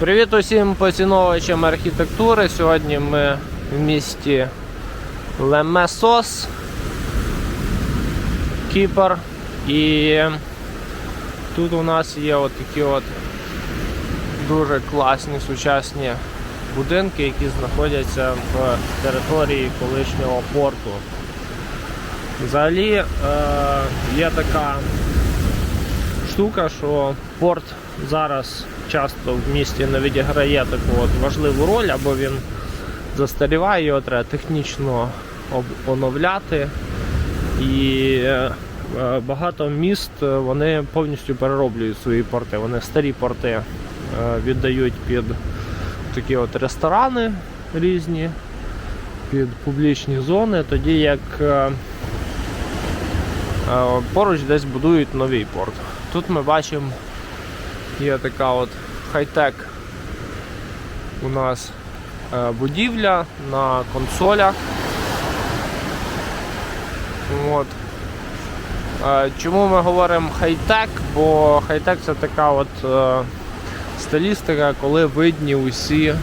Привіт усім поціновувачам архітектури. Сьогодні ми в місті Лемесос, Кіпр. І тут у нас є от такі от дуже класні сучасні будинки, які знаходяться в території колишнього порту. Взагалі е, є така штука, що порт зараз часто в місті не відіграє таку от важливу роль, або він застаріває, його треба технічно оновляти. І е, е, багато міст е, вони повністю перероблюють свої порти. Вони старі порти віддають під такі от ресторани різні, під публічні зони, тоді як поруч десь будують новий порт. Тут ми бачимо є така от хай-тек у нас е, будівля на консолях. От. Е, Чому ми говоримо хай-тек? Бо хай-тек це така от е, стилістика, коли видні усі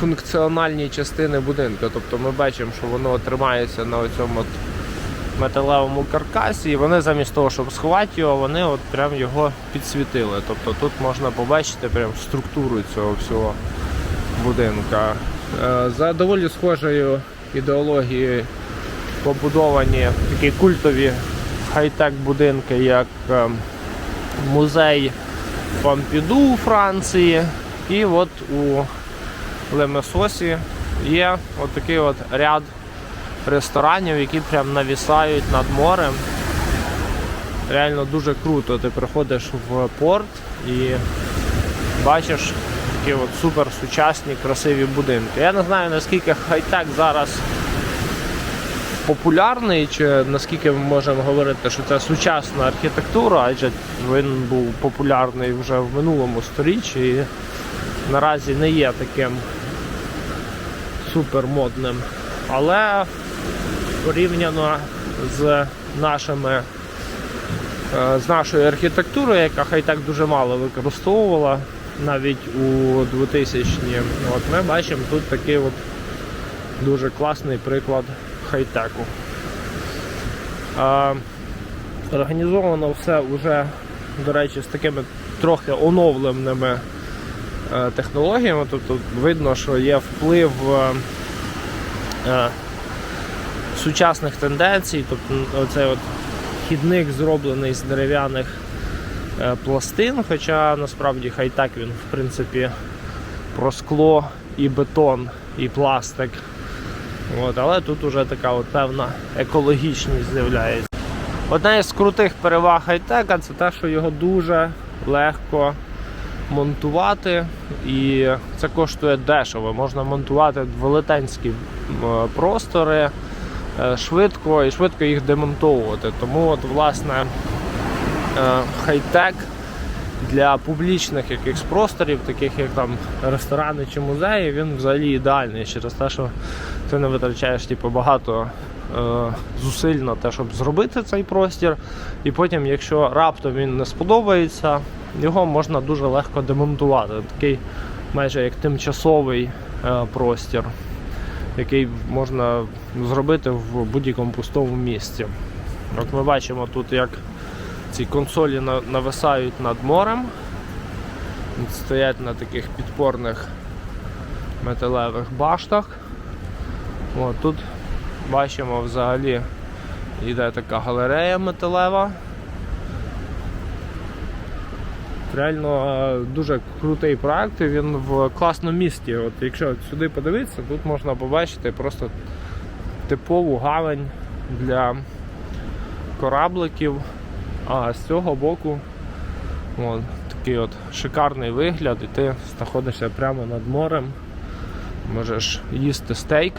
функціональні частини будинку. Тобто ми бачимо, що воно тримається на цьому металевому каркасі, і вони замість того, щоб сховати його, вони от прям його підсвітили. Тобто тут можна побачити прям структуру цього всього будинка. Е, За доволі схожою ідеологією побудовані такі культові хай-тек будинки, як е, музей Помпіду у Франції. І от у Лемесосі є от такий от ряд ресторанів, які прям навісають над морем. Реально дуже круто. Ти приходиш в порт і бачиш такі от супер сучасні красиві будинки. Я не знаю наскільки хай-тек зараз популярний, чи наскільки ми можемо говорити, що це сучасна архітектура, адже він був популярний вже в минулому сторіччі і наразі не є таким супермодним. Але порівняно з нашими е, з нашою архітектурою, яка хай так дуже мало використовувала навіть у 2000-ні, от ми бачимо тут такий от дуже класний приклад хай-теку. Організовано все вже, до речі, з такими трохи оновленими е, технологіями. Тобто видно, що є вплив е, сучасних тенденцій. Тобто оцей от хідник зроблений з дерев'яних е, пластин, хоча насправді хай так він в принципі про скло і бетон, і пластик. От, але тут уже така от певна екологічність з'являється. Одна із крутих переваг хай-тека це те, що його дуже легко монтувати, і це коштує дешево. Можна монтувати велетенські простори швидко і швидко їх демонтовувати. Тому от, власне, е, хай-тек для публічних якихось просторів, таких як там ресторани чи музеї, він взагалі ідеальний через те, що ти не витрачаєш типу, багато е, зусиль на те, щоб зробити цей простір. І потім, якщо раптом він не сподобається, його можна дуже легко демонтувати. Такий майже як тимчасовий е, простір, який можна зробити в будь-якому пустому місці. От ми бачимо тут, як ці консолі нависають над морем, стоять на таких підпорних металевих баштах. От, тут бачимо взагалі йде така галерея металева. Реально е, дуже крутий проект, і він в класному місті. От якщо сюди подивитися, тут можна побачити просто типову гавань для корабликів. А з цього боку от, такий от шикарний вигляд, і ти знаходишся прямо над морем. Можеш їсти стейк,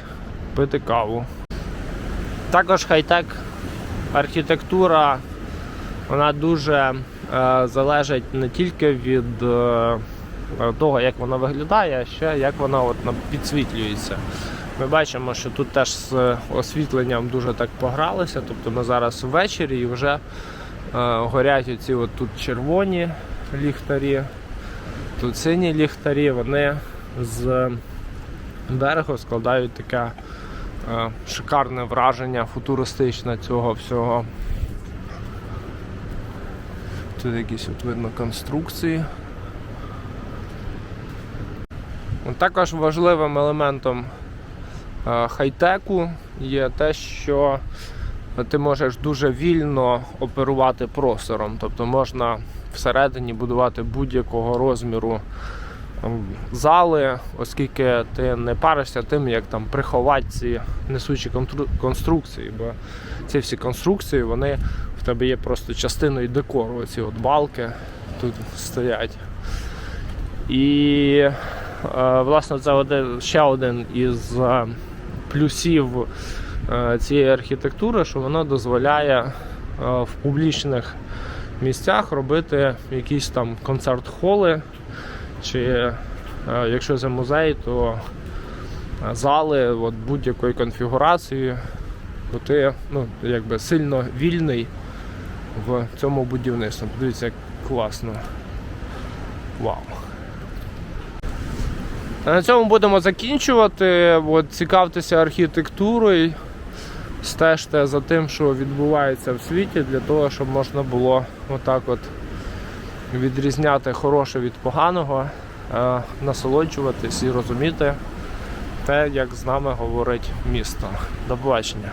пити каву. Також хай-тек архітектура вона дуже залежить не тільки від е, того, як вона виглядає, а ще як вона от, підсвітлюється. Ми бачимо, що тут теж з освітленням дуже так погралися. Тобто ми зараз ввечері і вже е, горять оці от тут червоні ліхтарі. Тут сині ліхтарі, вони з берегу складають таке е, шикарне враження футуристичне цього всього. Тут якісь от видно конструкції. Також важливим елементом е, хай-теку є те, що ти можеш дуже вільно оперувати простором. Тобто можна всередині будувати будь-якого розміру ем, зали, оскільки ти не паришся тим, як там приховати ці несучі конструкції. Бо ці всі конструкції вони в тебе є просто частиною декору. Оці от балки тут стоять. І е, власне це один, ще один із е, плюсів е, цієї архітектури, що воно дозволяє в публічних місцях робити якісь там концерт-холи, чи якщо це музей, то зали будь-якої конфігурації, бо ти ну, якби сильно вільний в цьому будівництві. Подивіться, як класно. Вау. А На цьому будемо закінчувати. От, цікавтеся архітектурою, стежте за тим, що відбувається в світі, для того, щоб можна було отак от відрізняти хороше від поганого, е, насолоджуватись і розуміти те, як з нами говорить місто. До побачення.